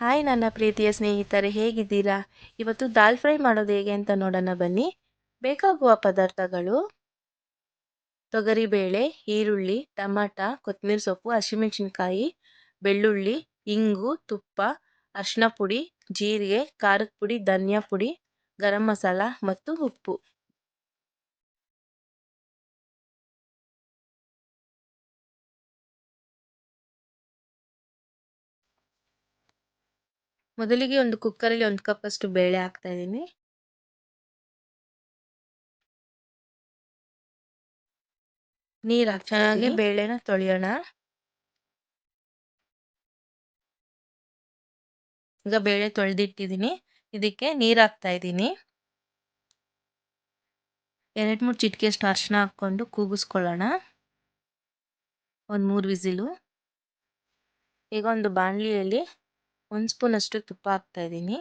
Hi ನನ್ನ ಪ್ರೀತಿಯ ಸ್ನೇಹಿತರೆ, ಹೇಗಿದ್ದೀರಾ? ಇವತ್ತು ದಾಲ್ ಫ್ರೈ ಮಾಡೋದು ಹೇಗೆ ಅಂತ ನೋಡೋಣ ಬನ್ನಿ. ಬೇಕಾಗುವ ಪದಾರ್ಥಗಳು ತೊಗರಿಬೇಳೆ, ಈರುಳ್ಳಿ, ಟಮಾಟ, ಕೊತ್ತಂಬರಿ ಸೊಪ್ಪು, ಹಸಿಮೆಣಸಿನ್ಕಾಯಿ, ಬೆಳ್ಳುಳ್ಳಿ, ಇಂಗು, ತುಪ್ಪ ಅರಿಶಿನ ಪುಡಿ, ಜೀರಿಗೆ, ಖಾರದ ಪುಡಿ, ಧನಿಯಾ ಪುಡಿ, ಗರಂ ಮಸಾಲ ಮತ್ತು ಉಪ್ಪು. ಮೊದಲಿಗೆ ಒಂದು ಕುಕ್ಕರಲ್ಲಿ ಒಂದು ಕಪ್ ಅಷ್ಟು ಬೇಳೆ ಹಾಕ್ತಾ ಇದ್ದೀನಿ. ನೀರು ಹಾಕಿ ಚೆನ್ನಾಗಿ ಬೇಳೆನ ತೊಳೆಯೋಣ. ಈಗ ಬೇಳೆ ತೊಳೆದಿಟ್ಟಿದ್ದೀನಿ. ಇದಕ್ಕೆ ನೀರು ಹಾಕ್ತಾ ಇದ್ದೀನಿ. ಎರಡು ಮೂರು ಚಿಟಿಕೆಯಷ್ಟು ಅರಿಶಿನ ಹಾಕ್ಕೊಂಡು ಕೂಗಿಸ್ಕೊಳ್ಳೋಣ. ಒಂದು ಮೂರು ವಿಸಿಲು. ಈಗ ಒಂದು ಬಾಣಲಿಯಲ್ಲಿ ಒಂದು ಸ್ಪೂನ್ ಅಷ್ಟು ತುಪ್ಪ ಹಾಕ್ತಾ ಇದ್ದೀನಿ.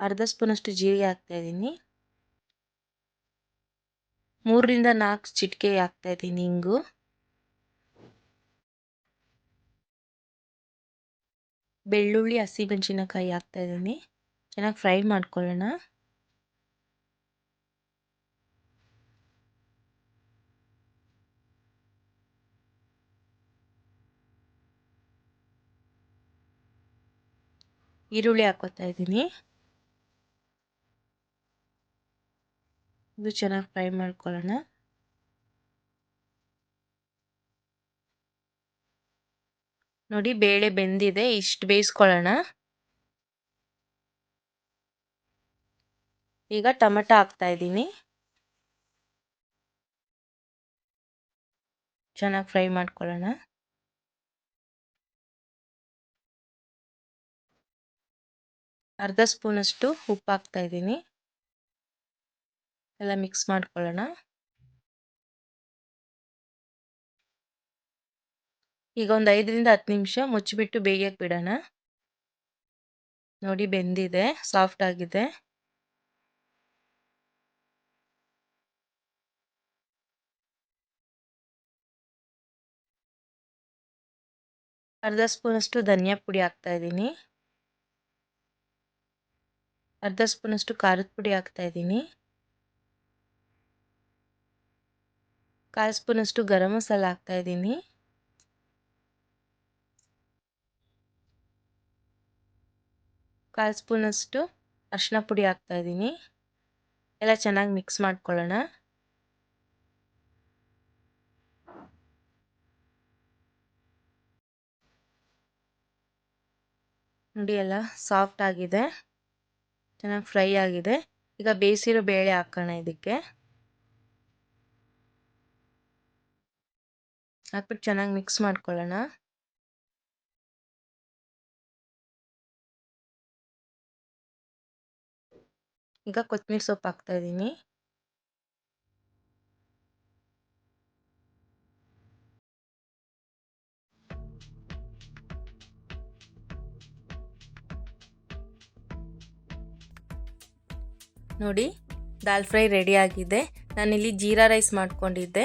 ಅರ್ಧ ಸ್ಪೂನ್ ಅಷ್ಟು ಜೀರಿಗೆ ಹಾಕ್ತಾ ಇದ್ದೀನಿ. ಮೂರರಿಂದ ನಾಲ್ಕು ಚಿಟಿಕೆ ಹಾಕ್ತಾ ಇದ್ದೀನಿ ಹಿಂಗು ಬೆಳ್ಳುಳ್ಳಿ ಹಸಿಮೆಣಸಿನಕಾಯಿ ಹಾಕ್ತಾ ಇದ್ದೀನಿ. ಚೆನ್ನಾಗಿ ಫ್ರೈ ಮಾಡ್ಕೊಳ್ಳೋಣ. ಈರುಳ್ಳಿ ಹಾಕೋತಾ ಇದ್ದೀನಿ. ಇದು ಚೆನ್ನಾಗಿ ಫ್ರೈ ಮಾಡ್ಕೊಳ್ಳೋಣ. ನೋಡಿ ಬೇಳೆ ಬೆಂದಿದೆ, ಇಷ್ಟು ಬೇಯಿಸ್ಕೊಳ್ಳೋಣ. ಈಗ ಟೊಮೆಟೊ ಹಾಕ್ತಾ ಇದ್ದೀನಿ. ಚೆನ್ನಾಗಿ ಫ್ರೈ ಮಾಡ್ಕೊಳ್ಳೋಣ. ಅರ್ಧ ಸ್ಪೂನಷ್ಟು ಉಪ್ಪು ಹಾಕ್ತಾ ಇದ್ದೀನಿ. ಎಲ್ಲ ಮಿಕ್ಸ್ ಮಾಡ್ಕೊಳ್ಳೋಣ. ಈಗ ಒಂದು ಐದರಿಂದ ಹತ್ತು ನಿಮಿಷ ಮುಚ್ಚಿಬಿಟ್ಟು ಬೇಯಕ್ಕೆ ಬಿಡೋಣ. ನೋಡಿ ಬೆಂದಿದೆ ಸಾಫ್ಟ್ ಆಗಿದೆ. ಅರ್ಧ ಸ್ಪೂನಷ್ಟು ಧನಿಯಾ ಪುಡಿ ಹಾಕ್ತಾ ಇದ್ದೀನಿ. ಅರ್ಧ ಸ್ಪೂನಷ್ಟು ಖಾರದ ಪುಡಿ ಹಾಕ್ತಾ ಇದ್ದೀನಿ. ಕಾಲು ಸ್ಪೂನಷ್ಟು ಗರಂ ಮಸಾಲ ಹಾಕ್ತಾ ಇದ್ದೀನಿ. ಕಾಲು ಸ್ಪೂನಷ್ಟು ಅರಿಶಿನ ಪುಡಿ ಹಾಕ್ತಾ ಇದ್ದೀನಿ. ಎಲ್ಲ ಚೆನ್ನಾಗಿ ಮಿಕ್ಸ್ ಮಾಡ್ಕೊಳ್ಳೋಣ. ನೋಡಿ ಎಲ್ಲ ಸಾಫ್ಟ್ ಆಗಿದೆ. ಚೆನ್ನಾಗಿ ಫ್ರೈ ಆಗಿದೆ. ಈಗ ಬೇಯಿಸಿರೋ ಬೇಳೆ ಹಾಕೋಣ ಇದಕ್ಕೆ. ಹಾಕ್ಬಿಟ್ಟು ಚೆನ್ನಾಗಿ ಮಿಕ್ಸ್ ಮಾಡ್ಕೊಳ್ಳೋಣ. ಈಗ ಕೊತ್ತಂಬ್ರಿ ಸೊಪ್ಪು ಹಾಕ್ತಾ ಇದ್ದೀನಿ. ನೋಡಿ, ದಾಲ್ ಫ್ರೈ ರೆಡಿ ಆಗಿದೆ. ನಾನಿಲ್ಲಿ ಜೀರಾ ರೈಸ್ ಮಾಡ್ಕೊಂಡಿದ್ದೆ.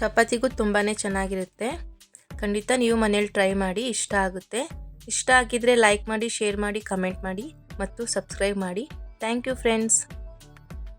ಚಪಾತಿಗೂ ತುಂಬಾ ಚೆನ್ನಾಗಿರುತ್ತೆ. ಖಂಡಿತ ನೀವು ಮನೇಲಿ ಟ್ರೈ ಮಾಡಿ, ಇಷ್ಟ ಆಗುತ್ತೆ. ಇಷ್ಟ ಆಗಿದ್ರೆ ಲೈಕ್ ಮಾಡಿ ಶೇರ್ ಮಾಡಿ ಕಮೆಂಟ್ ಮಾಡಿ, ಮತ್ತು ಸಬ್ಸ್ಕ್ರೈಬ್ ಮಾಡಿ. Thank you friends